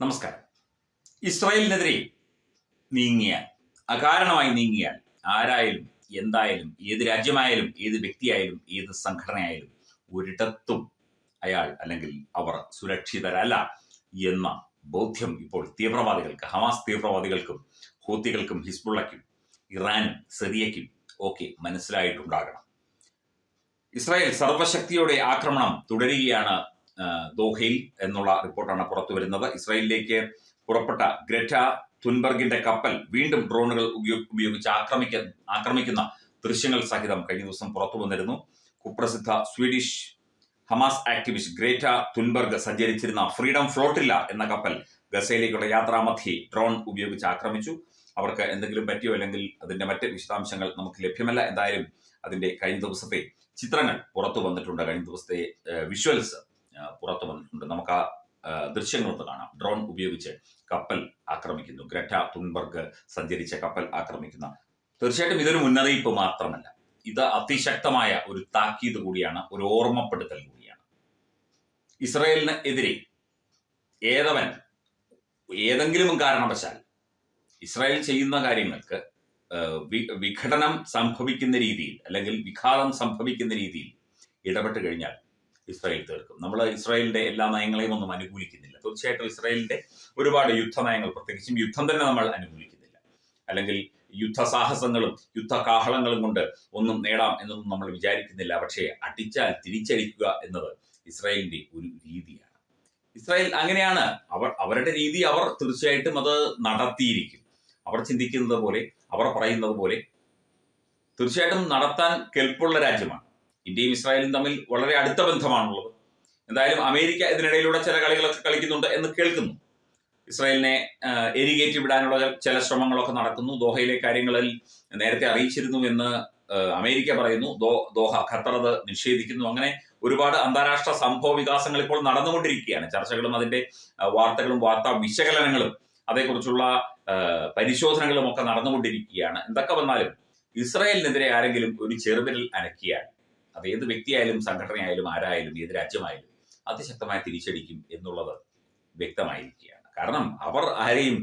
നമസ്കാരം. ഇസ്രായേലിനെതിരെ നീങ്ങിയാൽ അകാരണമായി നീങ്ങിയാൽ ആരായാലും എന്തായാലും ഏത് രാജ്യമായാലും ഏത് വ്യക്തിയായാലും ഏത് സംഘടനയായാലും ഒരിടത്തും അയാൾ അല്ലെങ്കിൽ അവർ സുരക്ഷിതരല്ല എന്ന ബോധ്യം ഇപ്പോൾ തീവ്രവാദികൾക്ക് ഹമാസ് തീവ്രവാദികൾക്കും ഹൂത്തികൾക്കും ഹിസ്ബുള്ളയ്ക്കും ഇറാനും സിറിയയ്ക്കും ഒക്കെ മനസ്സിലായിട്ടുണ്ടാകണം. ഇസ്രായേൽ സർവശക്തിയോടെ ആക്രമണം തുടരുകയാണ് ദോഹയിൽ എന്നുള്ള റിപ്പോർട്ടാണ് പുറത്തു വരുന്നത്. ഇസ്രായേലിലേക്ക് പുറപ്പെട്ട ഗ്രറ്റ തുൻബർഗിന്റെ കപ്പൽ വീണ്ടും ഡ്രോണുകൾ ഉപയോഗിച്ച് ആക്രമിക്ക ആക്രമിക്കുന്ന ദൃശ്യങ്ങൾ സഹിതം കഴിഞ്ഞ ദിവസം പുറത്തു വന്നിരുന്നു. കുപ്രസിദ്ധ Swedish Hamas activist Greta Thunberg സഞ്ചരിച്ചിരുന്ന ഫ്രീഡം ഫ്ലോട്ടില്ല എന്ന കപ്പൽ ഗസയിലേക്കുള്ള യാത്രാമധ്യേ ഡ്രോൺ ഉപയോഗിച്ച് ആക്രമിച്ചു. അവർക്ക് എന്തെങ്കിലും പറ്റിയോ അല്ലെങ്കിൽ അതിന്റെ മറ്റ് വിശദാംശങ്ങൾ നമുക്ക് ലഭ്യമല്ല. എന്തായാലും അതിന്റെ കഴിഞ്ഞ ദിവസത്തെ ചിത്രങ്ങൾ പുറത്തു വന്നിട്ടുണ്ട്. കഴിഞ്ഞ ദിവസത്തെ വിഷ്വൽസ് പുറത്തു വന്നിട്ടുണ്ട്. നമുക്ക് ആ ദൃശ്യങ്ങളൊക്കെ കാണാം. ഡ്രോൺ ഉപയോഗിച്ച് കപ്പൽ ആക്രമിക്കുന്നു. ഗ്രറ്റ തുൻബർഗ് സഞ്ചരിച്ച കപ്പൽ ആക്രമിക്കുന്ന. തീർച്ചയായിട്ടും ഇതൊരു മുന്നറിയിപ്പ് മാത്രമല്ല. ഇത് അതിശക്തമായ ഒരു താക്കീത് കൂടിയാണ് ഒരു ഓർമ്മപ്പെടുത്തൽ കൂടിയാണ്. ഇസ്രയേലിന് എതിരെ ഏതവൻ ഏതെങ്കിലും കാരണവശാൽ ഇസ്രായേൽ ചെയ്യുന്ന കാര്യങ്ങൾക്ക് വിഘടനം സംഭവിക്കുന്ന രീതിയിൽ അല്ലെങ്കിൽ വിഘാതം സംഭവിക്കുന്ന രീതിയിൽ ഇടപെട്ട് കഴിഞ്ഞാൽ ഇസ്രായേൽ തീർക്കും. നമ്മൾ ഇസ്രായേലിന്റെ എല്ലാ നയങ്ങളെയും ഒന്നും അനുകൂലിക്കുന്നില്ല. തീർച്ചയായിട്ടും ഇസ്രായേലിന്റെ ഒരുപാട് യുദ്ധ നയങ്ങൾ പ്രത്യേകിച്ചും യുദ്ധം തന്നെ നമ്മൾ അനുകൂലിക്കുന്നില്ല. അല്ലെങ്കിൽ യുദ്ധ സാഹസങ്ങളും യുദ്ധ കാഹളങ്ങളും കൊണ്ട് ഒന്നും നേടാം എന്നൊന്നും നമ്മൾ വിചാരിക്കുന്നില്ല. പക്ഷേ അടിച്ചാൽ തിരിച്ചടിക്കുക എന്നത് ഇസ്രായേലിന്റെ ഒരു രീതിയാണ്. ഇസ്രായേൽ അങ്ങനെയാണ്. അവർ അവരുടെ രീതി അവർ തീർച്ചയായിട്ടും അത് നടത്തിയിരിക്കും. അവർ ചിന്തിക്കുന്നത് പോലെ അവർ പറയുന്നത് പോലെ തീർച്ചയായിട്ടും നടത്താൻ കെൽപ്പുള്ള രാജ്യമാണ്. ഇന്ത്യയും ഇസ്രായേലും തമ്മിൽ വളരെ അടുത്ത ബന്ധമാണുള്ളത്. എന്തായാലും അമേരിക്ക ഇതിനിടയിലൂടെ ചില കളികളൊക്കെ കളിക്കുന്നുണ്ട് എന്ന് കേൾക്കുന്നു. ഇസ്രായേലിനെ എരികേറ്റി വിടാനുള്ള ചില ശ്രമങ്ങളൊക്കെ നടക്കുന്നു. ദോഹയിലെ കാര്യങ്ങളിൽ നേരത്തെ അറിയിച്ചിരുന്നു എന്ന് അമേരിക്ക പറയുന്നു. ദോ ദോഹ ഖത്തർ അത് നിഷേധിക്കുന്നു. അങ്ങനെ ഒരുപാട് അന്താരാഷ്ട്ര സംഭവ വികാസങ്ങൾ ഇപ്പോൾ നടന്നുകൊണ്ടിരിക്കുകയാണ്. ചർച്ചകളും അതിന്റെ വാർത്തകളും വാർത്താ വിശകലനങ്ങളും അതേക്കുറിച്ചുള്ള പരിശോധനകളും ഒക്കെ നടന്നുകൊണ്ടിരിക്കുകയാണ്. എന്തൊക്കെ വന്നാലും ഇസ്രായേലിനെതിരെ ആരെങ്കിലും ഒരു ചെറുവിരൽ അനക്കിയാൽ അത് ഏത് വ്യക്തിയായാലും സംഘടനയായാലും ആരായാലും ഏത് രാജ്യമായാലും അതിശക്തമായി തിരിച്ചടിക്കും എന്നുള്ളത് വ്യക്തമായിരിക്കുകയാണ്. കാരണം അവർ ആരെയും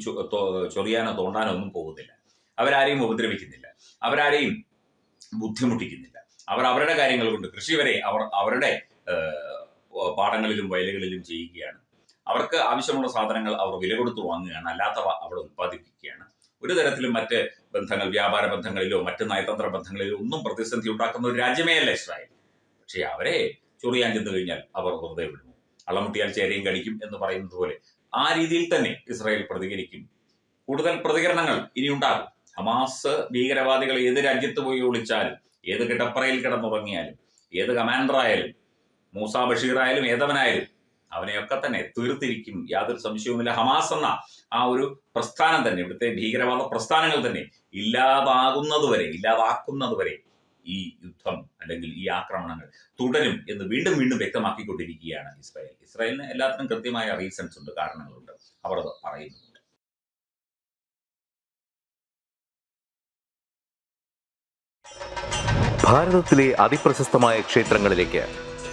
ചൊറിയാനോ തോണ്ടാനോ ഒന്നും പോകുന്നില്ല. അവരാരെയും ഉപദ്രവിക്കുന്നില്ല. അവരാരെയും ബുദ്ധിമുട്ടിക്കുന്നില്ല. അവർ അവരുടെ കാര്യങ്ങൾ കൊണ്ട് കൃഷി വരെ അവർ അവരുടെ പാടങ്ങളിലും വയലുകളിലും ചെയ്യുകയാണ്. അവർക്ക് ആവശ്യമുള്ള സാധനങ്ങൾ അവർ വില കൊടുത്ത് വാങ്ങുകയാണ്. അല്ലാത്തവ അവിടെ ഉത്പാദിപ്പിക്കുകയാണ്. ഒരു തരത്തിലും മറ്റ് ബന്ധങ്ങൾ വ്യാപാര ബന്ധങ്ങളിലോ മറ്റ് നയതന്ത്ര ബന്ധങ്ങളിലോ ഒന്നും പ്രതിസന്ധി ഉണ്ടാക്കുന്ന ഒരു രാജ്യമേ അല്ല ഇസ്രായേൽ. പക്ഷേ അവരെ ചൊറിയാൻ ചെന്ന് കഴിഞ്ഞാൽ അവർ വെറുതെ വിടുന്നു. അളമുട്ടിയാൽ ചേരയും കടിക്കും എന്ന് പറയുന്നത് പോലെ ആ രീതിയിൽ തന്നെ ഇസ്രായേൽ പ്രതികരിക്കും. കൂടുതൽ പ്രതികരണങ്ങൾ ഇനി ഉണ്ടാകും ഹമാസ് ഭീകരവാദികൾ ഏത് രാജ്യത്ത് പോയി ഒളിച്ചാലും ഏത് കിടപ്പറയിൽ കിടന്നുറങ്ങിയാലും ഏത് കമാൻഡർ ആയാലും മൂസ ബഷീർ ആയാലും ഏതവനായാലും അവനെയൊക്കെ തന്നെ തീർത്തിരിക്കും യാതൊരു സംശയവുമില്ല. ഹമാസ് എന്ന ആ ഒരു പ്രസ്ഥാനം തന്നെ ഇവിടുത്തെ ഭീകരവാദ പ്രസ്ഥാനങ്ങൾ തന്നെ ഇല്ലാതാകുന്നതുവരെ ഇല്ലാതാക്കുന്നതുവരെ ഈ യുദ്ധം അല്ലെങ്കിൽ ഈ ആക്രമണങ്ങൾ തുടരും എന്ന് വീണ്ടും വീണ്ടും വ്യക്തമാക്കിക്കൊണ്ടിരിക്കുകയാണ് ഇസ്രായേൽ. ഇസ്രായേലിന് എല്ലാത്തിനും കൃത്യമായ റീസൺസ് ഉണ്ട് കാരണങ്ങളുണ്ട്. അവർ അത് പറയുന്നു ഭാരതത്തിലെ അതിപ്രശസ്തമായ ക്ഷേത്രങ്ങളിലേക്ക്